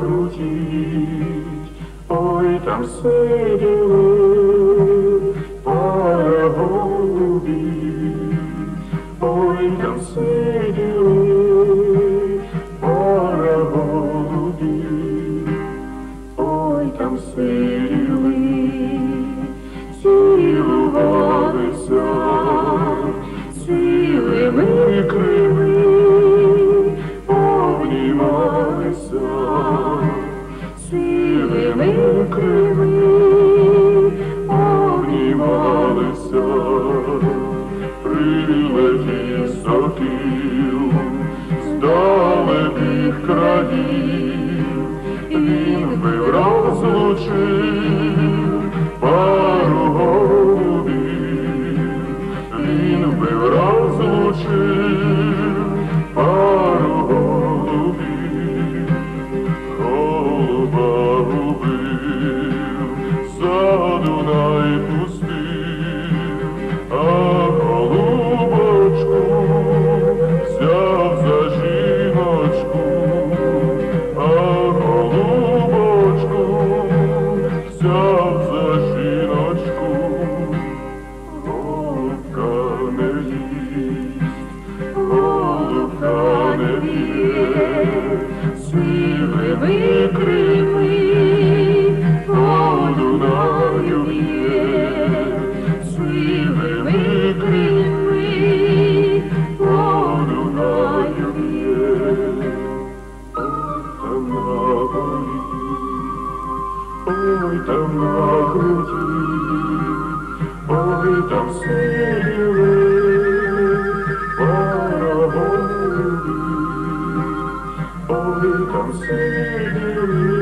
крутіть, ой там сиділи пара голубів, ой там сиділи обнімалися, цілими обнімалися, прилетів сокіл з далеких країв, він би розлучив ой, там на груди, ой, там сиділи пара ой, там сиділи